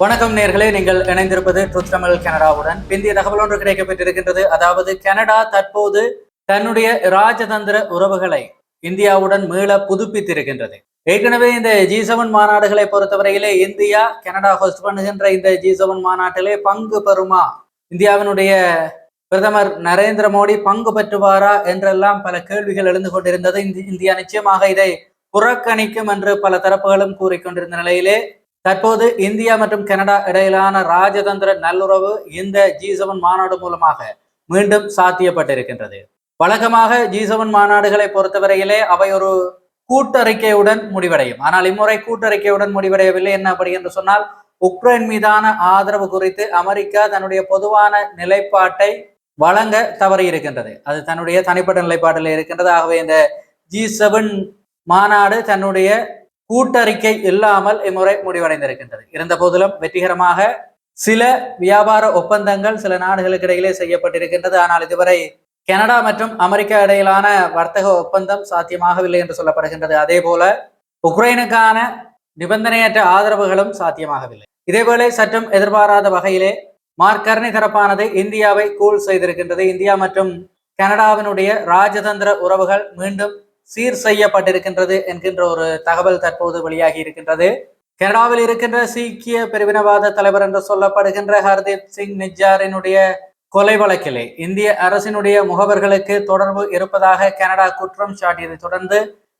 வணக்கம் நேர்களே நீங்கள் இணைந்திருப்பது ட்ருத் தமிழ் கனடாவுடன். பிந்திய தகவல் ஒன்று கிடைக்கப்பட்டிருக்கின்றது. அதாவது கனடா தற்போது தன்னுடைய ராஜதந்திர உறவுகளை இந்தியாவுடன் மீள புதுப்பித்திருக்கின்றது. ஏற்கனவே இந்த ஜி செவன் மாநாடுகளை பொறுத்தவரையிலே இந்தியா கனடா ஹோஸ்ட் பண்ணுகின்ற இந்த ஜி செவன் மாநாட்டிலே பங்கு பெறுமா? இந்தியாவினுடைய பிரதமர் நரேந்திர மோடி பங்கு பெற்றுவாரா? என்றெல்லாம் பல கேள்விகள் எழுந்து கொண்டிருந்தது. இந்தியா நிச்சயமாக இதை புறக்கணிக்கும் என்று பல தரப்புகளும் கூறிக்கொண்டிருந்த நிலையிலே தற்போது இந்தியா மற்றும் கனடா இடையிலான ராஜதந்திர நல்லுறவு இந்த ஜி செவன் மாநாடு மூலமாக மீண்டும் சாத்தியப்பட்டிருக்கின்றது. வழக்கமாக ஜி செவன் மாநாடுகளை பொறுத்தவரையிலே அவை ஒரு கூட்டறிக்கையுடன் முடிவடையும். ஆனால் இம்முறை கூட்டறிக்கையுடன் முடிவடையவில்லை என்ன அப்படி என்று சொன்னால் உக்ரைன் மீதான ஆதரவு குறித்து அமெரிக்கா தன்னுடைய பொதுவான நிலைப்பாட்டை வழங்க தவறி இருக்கின்றது அது தன்னுடைய தனிப்பட்ட நிலைப்பாட்டில் இருக்கின்றது. ஆகவே இந்த ஜி செவன் மாநாடு தன்னுடைய கூட்டறிக்கை இல்லாமல் இம்முறை முடிவடைந்திருக்கின்றது. இருந்த போதிலும் வெற்றிகரமாக சில வியாபார ஒப்பந்தங்கள் சில நாடுகளுக்கு இடையிலே செய்யப்பட்டிருக்கின்றது. ஆனால் இதுவரை கனடா மற்றும் அமெரிக்கா இடையிலான வர்த்தக ஒப்பந்தம் சாத்தியமாகவில்லை என்று சொல்லப்படுகின்றது. அதே போல உக்ரைனுக்கான நிபந்தனையற்ற ஆதரவுகளும் சாத்தியமாகவில்லை. இதேவேளை சற்றும் எதிர்பாராத வகையிலே மார்க்கர்னி தரப்பானது இந்தியாவை கூல் செய்திருக்கின்றது. இந்தியா மற்றும் கனடாவினுடைய ராஜதந்திர உறவுகள் மீண்டும் சீர் செய்யப்பட்டிருக்கின்றது என்கின்ற ஒரு தகவல் தற்போது வெளியாகி இருக்கின்றது. கனடாவில் இருக்கின்ற சீக்கிய பிரிவினவாத தலைவர் என்று சொல்லப்படுகின்ற ஹர்தீப் சிங் நிஜாரினுடைய கொலை வழக்கிலே இந்திய அரசினுடைய முகவர்களுக்கு தொடர்பு இருப்பதாக கனடா குற்றம் சாட்டியதை தொடர்ந்து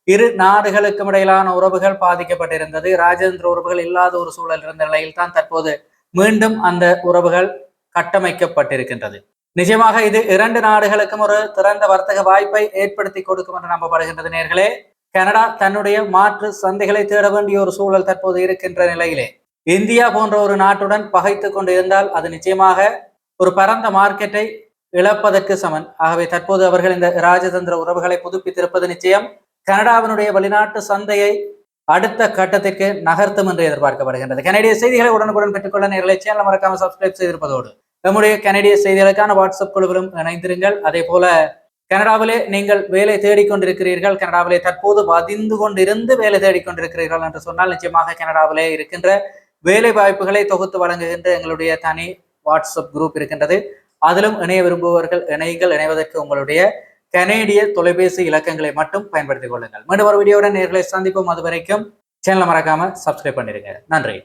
இரு நாடுகளுக்கும் இடையிலான உறவுகள் பாதிக்கப்பட்டிருந்தது. ராஜேந்திர உறவுகள் இல்லாத ஒரு சூழல் இருந்த நிலையில் தான் தற்போது மீண்டும் அந்த உறவுகள் கட்டமைக்கப்பட்டிருக்கின்றது. நிச்சயமாக இது இரண்டு நாடுகளுக்கும் ஒரு திறந்த வர்த்தக வாய்ப்பை ஏற்படுத்தி கொடுக்கும் என்று நம்பப்படுகின்றது நேர்களே. கனடா தன்னுடைய மாற்று சந்தைகளை தேட வேண்டிய ஒரு சூழல் தற்போது இருக்கின்ற நிலையிலே. இந்தியா போன்ற ஒரு நாட்டுடன் பகைத்து கொண்டு இருந்தால் அது நிச்சயமாக ஒரு பரந்த மார்க்கெட்டை இழப்பதற்கு சமன். ஆகவே தற்போது அவர்கள் இந்த ராஜதந்திர உறவுகளை புதுப்பித்திருப்பது நிச்சயம் கனடாவினுடைய வெளிநாட்டு சந்தையை அடுத்த கட்டத்திற்கு நகர்த்தும் என்று எதிர்பார்க்கப்படுகின்றது. கனடிய செய்திகளை உடனுக்குடன் பெற்றுக்கொள்ள நேர்களை சேனல் மறக்காமல் சப்ஸ்கிரைப் செய்திருப்பதோடு. நம்முடைய கனடிய செய்திகளுக்கான வாட்ஸ்அப் குழுவிலும் இணைந்திருங்கள். அதே போல கனடாவிலே நீங்கள் வேலை தேடிக்கொண்டிருக்கிறீர்கள் கனடாவிலே தற்போது வதிந்து கொண்டிருந்து வேலை தேடிக்கொண்டிருக்கிறீர்கள் என்று சொன்னால் நிச்சயமாக கனடாவிலே இருக்கின்ற வேலை வாய்ப்புகளை தொகுத்து வழங்குகின்ற எங்களுடைய தனி வாட்ஸ்அப் குரூப் இருக்கின்றது. அதிலும் இணைய விரும்புபவர்கள் இணையுங்கள். இணைவதற்கு உங்களுடைய கனேடிய தொலைபேசி இலக்கங்களை மட்டும் பயன்படுத்திக் கொள்ளுங்கள். மீண்டும் ஒரு வீடியோவுடன் நேர்களை சந்திப்போம். அது வரைக்கும் சேனலை மறக்காம சப்ஸ்கிரைப் பண்ணிடுங்க. நன்றி.